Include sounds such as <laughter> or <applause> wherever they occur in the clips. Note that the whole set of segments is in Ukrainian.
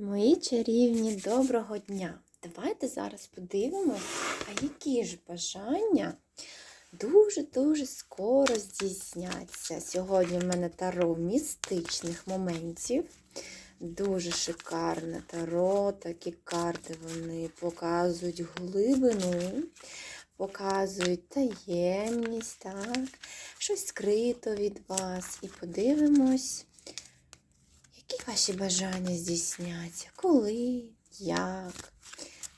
Мої чарівні, доброго дня! Давайте зараз подивимося, а які ж бажання дуже-дуже скоро здійсняться. Сьогодні в мене таро містичних моментів. Дуже шикарне таро, такі карти вони показують глибину, показують таємність, так, щось скрито від вас. І подивимось. Які ваші бажання здійсняться? Коли? Як?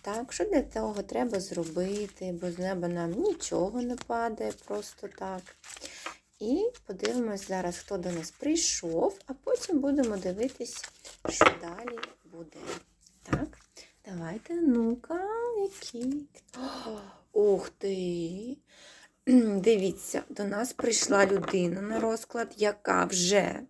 Так, що для того треба зробити, бо з неба нам нічого не падає просто так. І подивимось зараз, хто до нас прийшов, а потім будемо дивитись, що далі буде. Так, давайте, ну-ка, які. <gasps> Ух ти! <clears throat> Дивіться, до нас прийшла людина на розклад, яка вже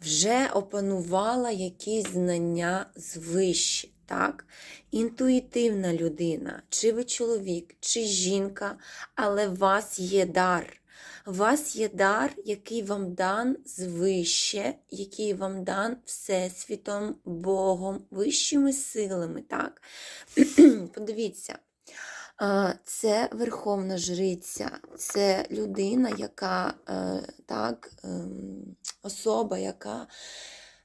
вже опанувала якісь знання звище. Так? Інтуїтивна людина, чи ви чоловік, чи жінка, але у вас є дар. У вас є дар, який вам дан звище, який вам дан Всесвітом, Богом, вищими силами. Так? <clears throat> Подивіться, це верховна жриця, це людина, яка е, так, ем, особа, яка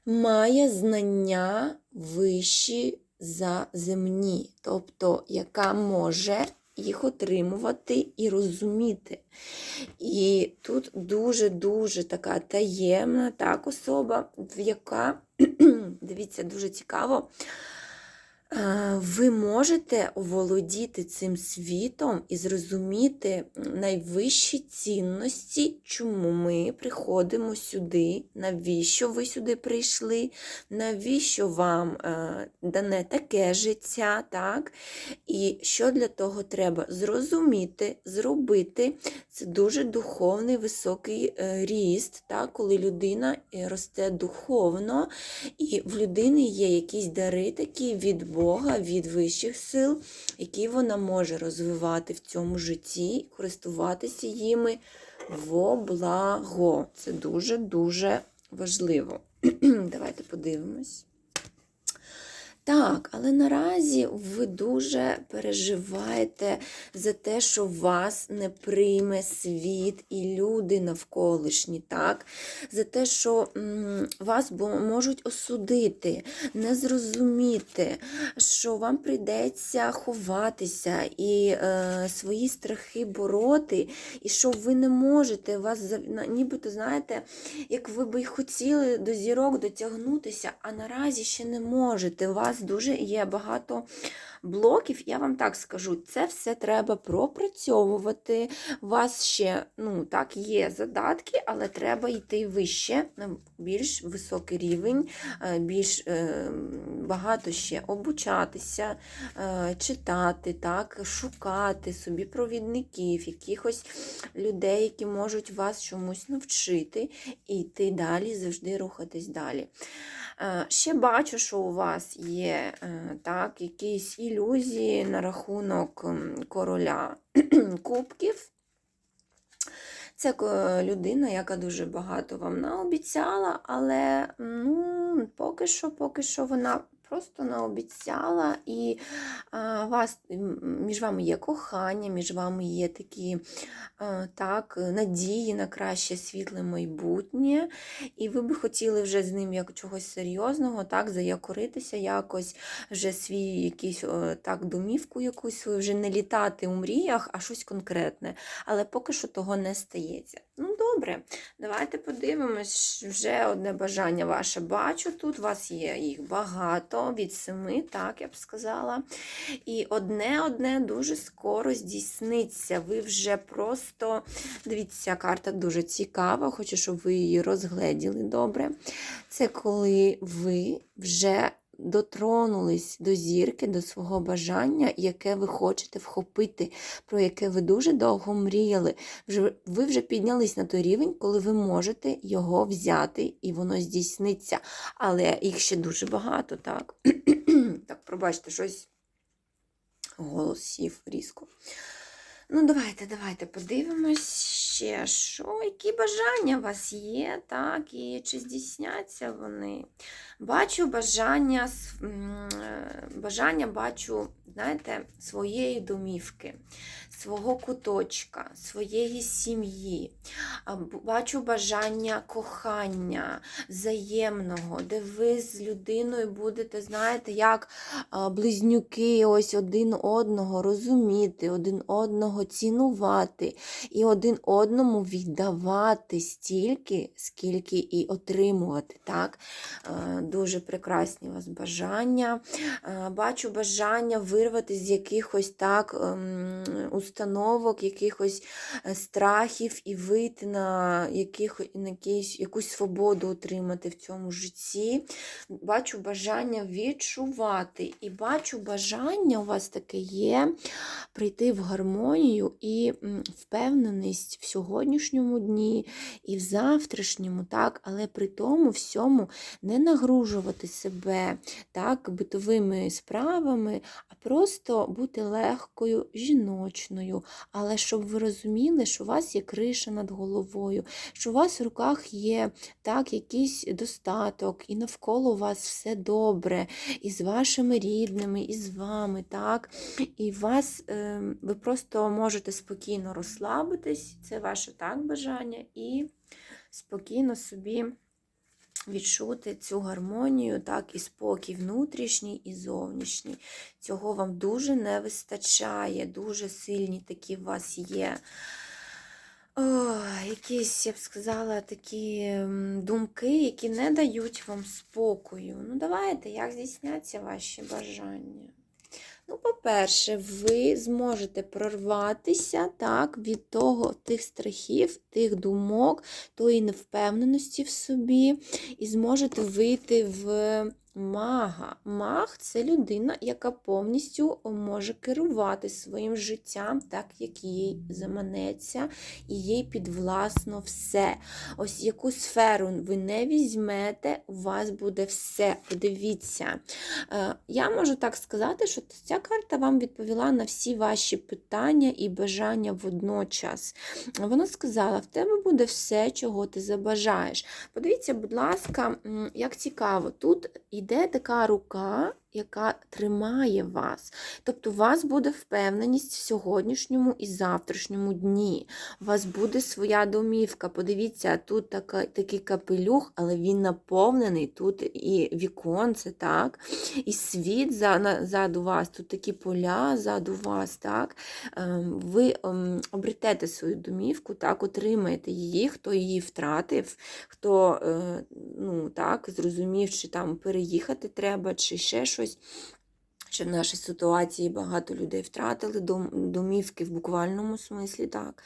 має знання вищі за земні, тобто яка може їх отримувати і розуміти. І тут дуже-дуже така таємна так, особа, яка, <clears throat> дивіться, дуже цікаво. Е, Ви можете оволодіти цим світом і зрозуміти найвищі цінності, чому ми приходимо сюди, навіщо ви сюди прийшли, навіщо вам е, дане таке життя, так? І що для того треба зрозуміти, зробити. Це дуже духовний високий е, ріст, так? коли людина росте духовно, і в людини є якісь дари такі від Бога, від вищих сил, які вона може розвивати в цьому житті, користуватися їми во благо. Це дуже-дуже важливо. <clears throat> Давайте подивимось. Так, але наразі ви дуже переживаєте за те, що вас не прийме світ і люди навколишні, так? За те, що вас можуть осудити, не зрозуміти, що вам прийдеться ховатися і е, свої страхи бороти, і що ви не можете вас нібито, знаєте, як ви би хотіли до зірок дотягнутися, а наразі ще не можете. У вас дуже є багато блоків. Я вам так скажу, це все треба пропрацьовувати. У вас ще ну, так, є задатки, але треба йти вище, на більш високий рівень, е, більш е, багато ще обучатися, е, читати, так, шукати собі провідників, якихось людей, які можуть вас чомусь навчити, і йти далі, завжди рухатись далі. Е, Ще бачу, що у вас є так, якісь ілюзії на рахунок короля <clears throat> кубків. Це людина, яка дуже багато вам наобіцяла, але ну, поки що, поки що вона просто наобіцяла, і а, вас, між вами є кохання, між вами є такі а, так, надії на краще світле майбутнє, і ви би хотіли вже з ним як чогось серйозного, так, заякоритися якось, вже свій якийсь так, домівку якусь вже не літати у мріях, а щось конкретне. Але поки що того не стається. Ну, добре, давайте подивимось. Вже одне бажання ваше бачу. Тут у вас є їх багато, від семи, так я б сказала. І одне-одне дуже скоро здійсниться. Ви вже просто, дивіться, карта дуже цікава, хочу, щоб ви її розгледіли добре. Це коли ви вже дотронулись до зірки, до свого бажання, яке ви хочете вхопити, про яке ви дуже довго мріяли. Ви вже піднялись на той рівень, коли ви можете його взяти, і воно здійсниться. Але їх ще дуже багато, так? <clears throat> так, пробачте, щось голос сів різко. Ну, давайте, давайте подивимось. Ще? Що, які бажання у вас є, так? І чи здійсняться вони? Бачу бажання, е, бажання бачу, знаєте, своєї домівки, свого куточка, своєї сім'ї. Бачу бажання кохання взаємного, де ви з людиною будете, знаєте, як близнюки, ось один одного розуміти, один одного цінувати і один одному віддавати стільки, скільки і отримувати. Так? Дуже прекрасні у вас бажання. Бачу бажання вирвати з якихось так ем, установок, якихось е, страхів і вийти на, яких, на якийсь, якусь свободу отримати в цьому житті. Бачу бажання відчувати. І бачу бажання у вас таке є прийти в гармонію і впевненість в сьогоднішньому дні і в завтрашньому, так, але при тому всьому не нагружувати себе так, битовими справами, а просто бути легкою, жіночною. Але щоб ви розуміли, що у вас є криша над головою, що у вас в руках є так, якийсь достаток, і навколо у вас все добре, і з вашими рідними, і з вами, так. І вас, е, ви просто можете спокійно розслабитись, це ваше так бажання, і спокійно собі відчути цю гармонію, так, і спокій внутрішній і зовнішній. Цього вам дуже не вистачає, дуже сильні такі у вас є. О, якісь, я б сказала, такі думки, які не дають вам спокою. Ну, давайте, як здійсняться ваші бажання? Ну, по-перше, ви зможете прорватися так, від того, тих страхів, тих думок, тої невпевненості в собі, і зможете вийти в мага. Маг це людина, яка повністю може керувати своїм життям, так як їй заманеться, і їй підвласно все. Ось яку сферу ви не візьмете, у вас буде все. Подивіться. Е, Я можу так сказати, що ця карта вам відповіла на всі ваші питання і бажання водночас. Вона сказала: в тебе буде все, чого ти забажаєш. Подивіться, будь ласка, як цікаво, тут йде така рука. Яка тримає вас. Тобто у вас буде впевненість в сьогоднішньому і завтрашньому дні. У вас буде своя домівка. Подивіться, тут така, такий капелюх, але він наповнений. Тут і віконце, так, і світ за, на, заду вас, тут такі поля заду вас. так. Ем, Ви ем, обретете свою домівку, так, отримаєте її, хто її втратив, хто е, ну, так, зрозумів, чи там переїхати треба, чи ще щось. Що в нашій ситуації багато людей втратили дом- домівки в буквальному смислі, так.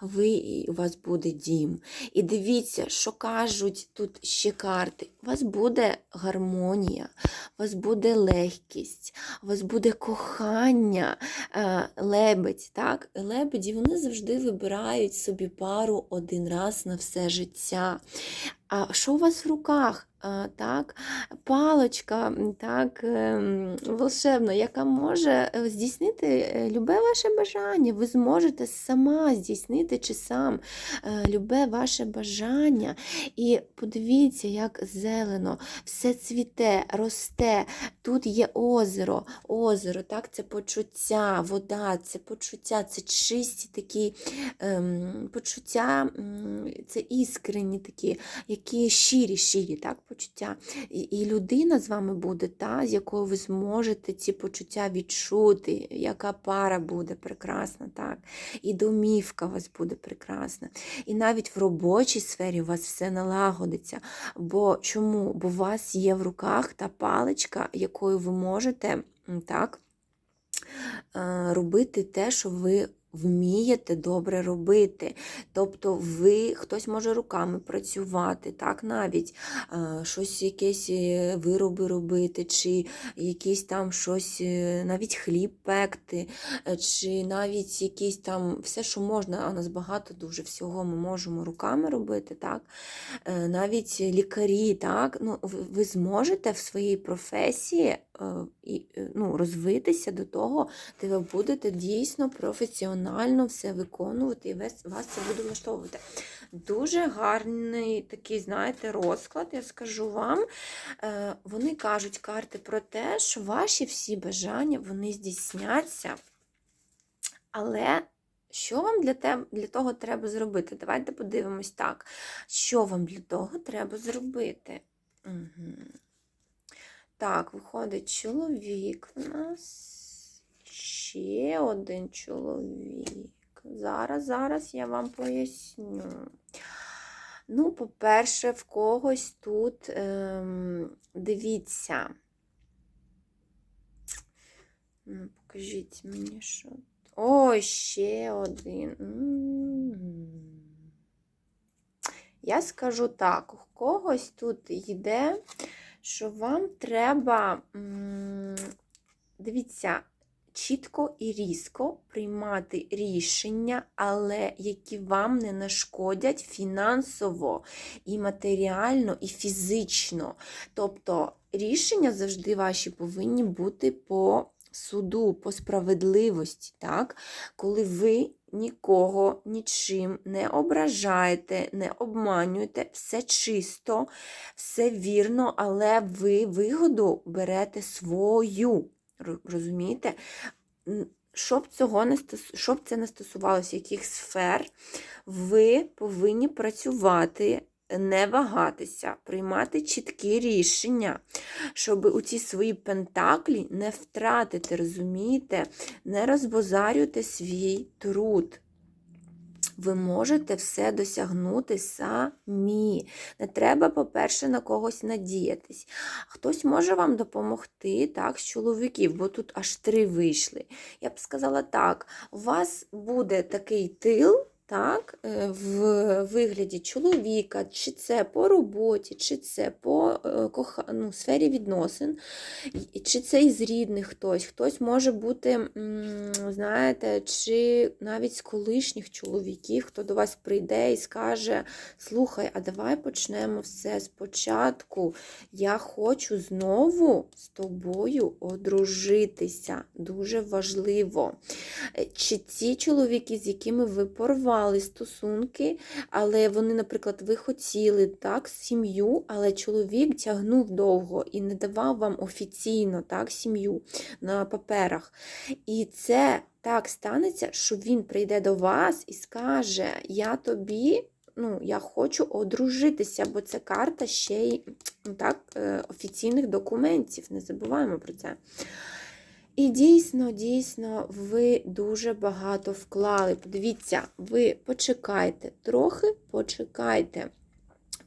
Ви, і у вас буде дім. І дивіться, що кажуть тут ще карти. У вас буде гармонія, у вас буде легкість, у вас буде кохання, е, лебедь. так? Лебеді вони завжди вибирають собі пару один раз на все життя. А що у вас в руках? Так, палочка, так, ем, волшебна, яка може е, здійснити е, любе ваше бажання. Ви зможете сама здійснити чи сам е, любе ваше бажання. І подивіться, як зелено, все цвіте, росте. Тут є озеро, озеро, так, це почуття, вода, це почуття, це чисті такі ем, почуття, це іскренні такі, які щирі, щирі, так, почуття. І, і людина з вами буде та, з якою ви зможете ці почуття відчути, яка пара буде прекрасна, так, і домівка у вас буде прекрасна. І навіть в робочій сфері у вас все налагодиться. Бо чому? Бо у вас є в руках та паличка, якою ви можете так, е, робити те, що ви вмієте добре робити. Тобто ви, хтось може руками працювати, так, навіть е, щось, якесь е, вироби робити, чи якісь там щось, е, навіть хліб пекти, чи навіть якісь там все, що можна, а нас багато дуже всього ми можемо руками робити, так, навіть лікарі, так, ну, ви зможете в своїй професії ну, розвитися до того, де ви будете дійсно професіоналом. Раціонально все виконувати, і вас, вас це буде влаштовувати. Дуже гарний такий, знаєте, розклад, я скажу вам. Е, Вони кажуть карти про те, що ваші всі бажання вони здійсняться. Але що вам для, те, для того треба зробити? Давайте подивимось так. Що вам для того треба зробити? Угу. Так, виходить чоловік в нас. Ще один чоловік. Зараз, зараз я вам поясню. Ну, по-перше, в когось тут ем, дивіться. Ну, Покажіть мені, що. Ой, ще один. Я скажу так: у когось тут йде, що вам треба, дивіться, чітко і різко приймати рішення, але які вам не нашкодять фінансово, і матеріально, і фізично. Тобто рішення завжди ваші повинні бути по суду, по справедливості, так? коли ви нікого нічим не ображаєте, не обманюєте, все чисто, все вірно, але ви вигоду берете свою. Ро- Розумієте? Щоб, цього не стос... Щоб це не стосувалося яких сфер, ви повинні працювати, не вагатися, приймати чіткі рішення, щоб у ці свої пентаклі не втратити, розумієте, не розбозарюйте свій труд. Ви можете все досягнути самі. Не треба, по-перше, на когось надіятись. Хтось може вам допомогти, так, з чоловіків, бо тут аж три вийшли. Я б сказала так: у вас буде такий тил. Так, е, в вигляді чоловіка, чи це по роботі, чи це по е, ну, сфері відносин, чи це із рідних хтось. Хтось може бути, знаєте, чи навіть з колишніх чоловіків, хто до вас прийде і скаже: Слухай, а давай почнемо все спочатку. Я хочу знову з тобою одружитися. Дуже важливо. Е, Чи ці чоловіки, з якими ви порвали стосунки, але вони, наприклад, ви хотіли так, сім'ю, але чоловік тягнув довго і не давав вам офіційно так, сім'ю на паперах. І це так станеться, що він прийде до вас і скаже: Я тобі. Ну, я хочу одружитися, бо це карта ще й ну, так, е, офіційних документів. Не забуваємо про це. І дійсно, дійсно, ви дуже багато вклали. Подивіться, ви почекайте, трохи почекайте.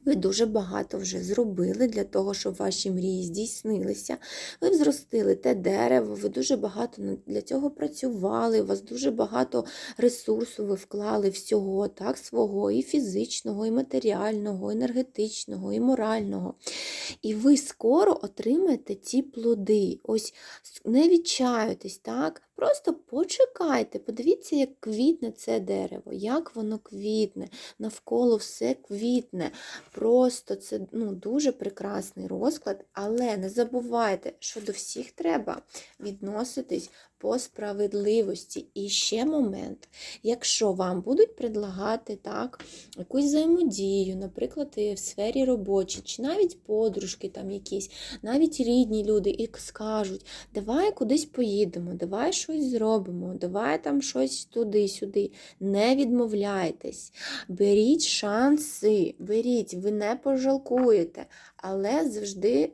Ви дуже багато вже зробили для того, щоб ваші мрії здійснилися. Ви взростили те дерево, ви дуже багато для цього працювали, у вас дуже багато ресурсу ви вклали всього, так, свого, і фізичного, і матеріального, і енергетичного, і морального. І ви скоро отримаєте ці плоди. Ось не відчаюйтесь, так? Просто почекайте, подивіться, як квітне це дерево, як воно квітне, навколо все квітне. Просто це ну, дуже прекрасний розклад, але не забувайте, що до всіх треба відноситись по справедливості. І ще момент, якщо вам будуть предлагати так, якусь взаємодію, наприклад, в сфері робочій, чи навіть подружки там якісь, навіть рідні люди, і скажуть, давай кудись поїдемо, давай щось зробимо, давай там щось туди-сюди. Не відмовляйтесь, беріть шанси, беріть, ви не пожалкуєте, але завжди.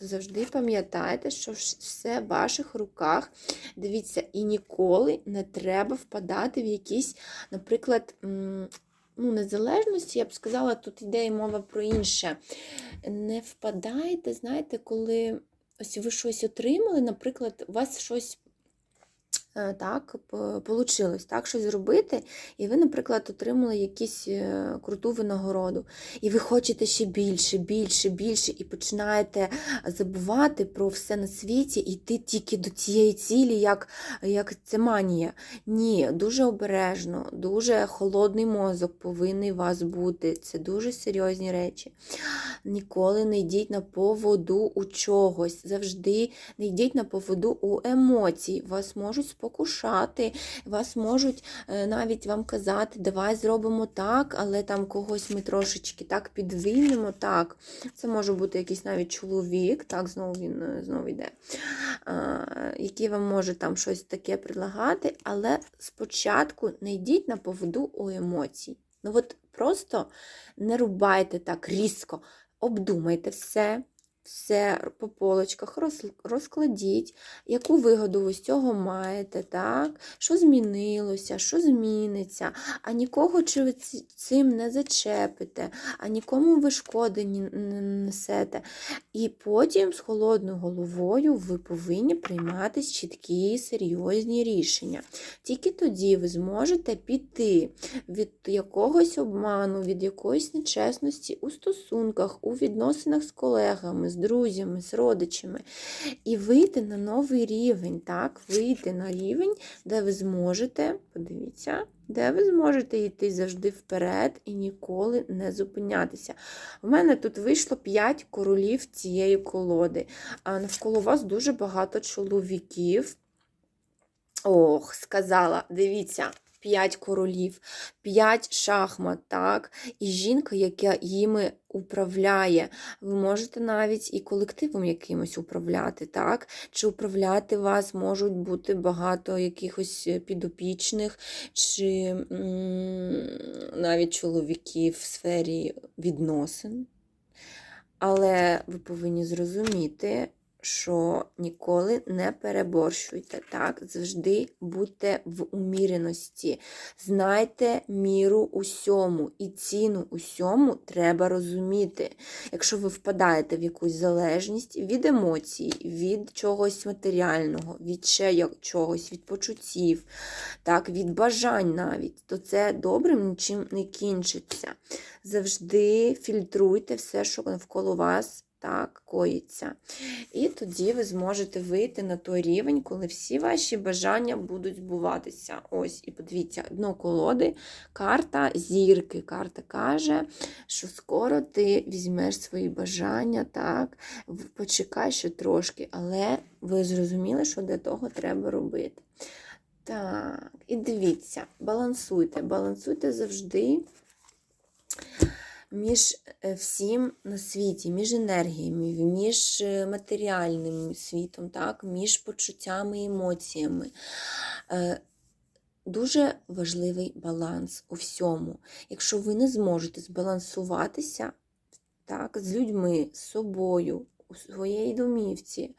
Завжди пам'ятайте, що все в ваших руках. Дивіться, і ніколи не треба впадати в якісь, наприклад, ну, незалежності, я б сказала, тут йде і мова про інше. Не впадайте, знаєте, коли ось ви щось отримали, наприклад, у вас щось. Е, Так, вийшло так, щось зробити, і ви, наприклад, отримали якусь е, круту винагороду. І ви хочете ще більше, більше, більше, і починаєте забувати про все на світі, і йти тільки до цієї цілі, як, як це манія. Ні, дуже обережно, дуже холодний мозок повинен у вас бути. Це дуже серйозні речі. Ніколи не йдіть на поводу у чогось. Завжди не йдіть на поводу у емоцій. Вас можуть спокушати, вас можуть е, навіть вам казати, давай зробимо так, але там когось ми трошечки так підвинемо. Так, це може бути якийсь навіть чоловік, так, знову він е, знову йде, який вам може там щось таке предлагати, але спочатку не йдіть на поводу у емоцій. Ну от просто не рубайте так різко, обдумайте все, все по полочках, розкладіть, яку вигоду ви з цього маєте, так? що змінилося, що зміниться, а нікого чи ви цим не зачепите, а нікому ви шкоди не несете. І потім з холодною головою ви повинні приймати чіткі, серйозні рішення. Тільки тоді ви зможете піти від якогось обману, від якоїсь нечесності у стосунках, у відносинах з колегами, з друзями, з родичами, і вийти на новий рівень, так? Вийти на рівень, де ви зможете, подивіться, де ви зможете йти завжди вперед і ніколи не зупинятися. У мене тут вийшло 5 королів цієї колоди, а навколо вас дуже багато чоловіків. Ох, сказала, дивіться, п'ять королів, п'ять шахмат, так, і жінка, яка їми управляє. Ви можете навіть і колективом якимось управляти, так? Чи управляти вас можуть бути багато якихось е, підопічних, чи навіть чоловіків в сфері відносин. Але ви повинні зрозуміти, що ніколи не переборщуйте, так? Завжди будьте в уміреності. Знайте міру усьому і ціну усьому треба розуміти. Якщо ви впадаєте в якусь залежність від емоцій, від чогось матеріального, від ще чогось, від почуттів, так, від бажань навіть, то це добрим нічим не кінчиться. Завжди фільтруйте все, що навколо вас так коїться. І тоді ви зможете вийти на той рівень, коли всі ваші бажання будуть збуватися. Ось, і подивіться, дно колоди, карта зірки. Карта каже, що скоро ти візьмеш свої бажання, так, почекай ще трошки, але ви зрозуміли, що для того треба робити. Так, і дивіться, балансуйте, балансуйте завжди між е, всім на світі, між енергіями, між е, матеріальним світом, так, між почуттями і емоціями. Е, Дуже важливий баланс у всьому. Якщо ви не зможете збалансуватися так, з людьми, з собою, у своїй домівці,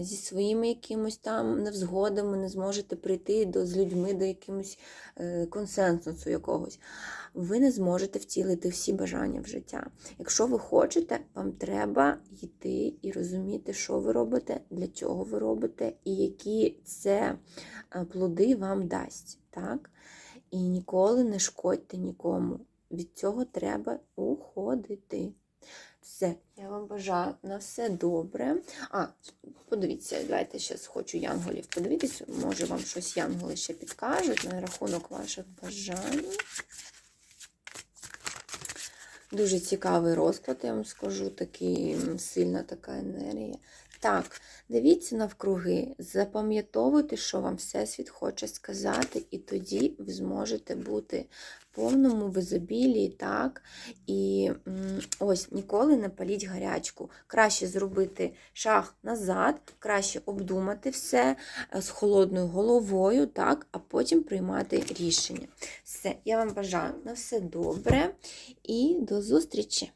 зі своїми якимось там невзгодами, не зможете прийти до, з людьми до якимось е, консенсусу якогось, ви не зможете втілити всі бажання в життя. Якщо ви хочете, вам треба йти і розуміти, що ви робите, для чого ви робите, і які це е, плоди вам дасть. Так? І ніколи не шкодьте нікому. Від цього треба уходити. Все, я вам бажаю на все добре. А, подивіться, давайте ще хочу янголів подивитися. Може, вам щось янголи ще підкажуть на рахунок ваших бажань. Дуже цікавий розклад, я вам скажу, такий сильна така енергія. Так, дивіться навкруги, запам'ятовуйте, що вам Всесвіт хоче сказати, і тоді ви зможете бути в повному в так? І ось ніколи не паліть гарячку. Краще зробити шаг назад, краще обдумати все е, з холодною головою, так, а потім приймати рішення. Все, я вам бажаю на все добре і до зустрічі!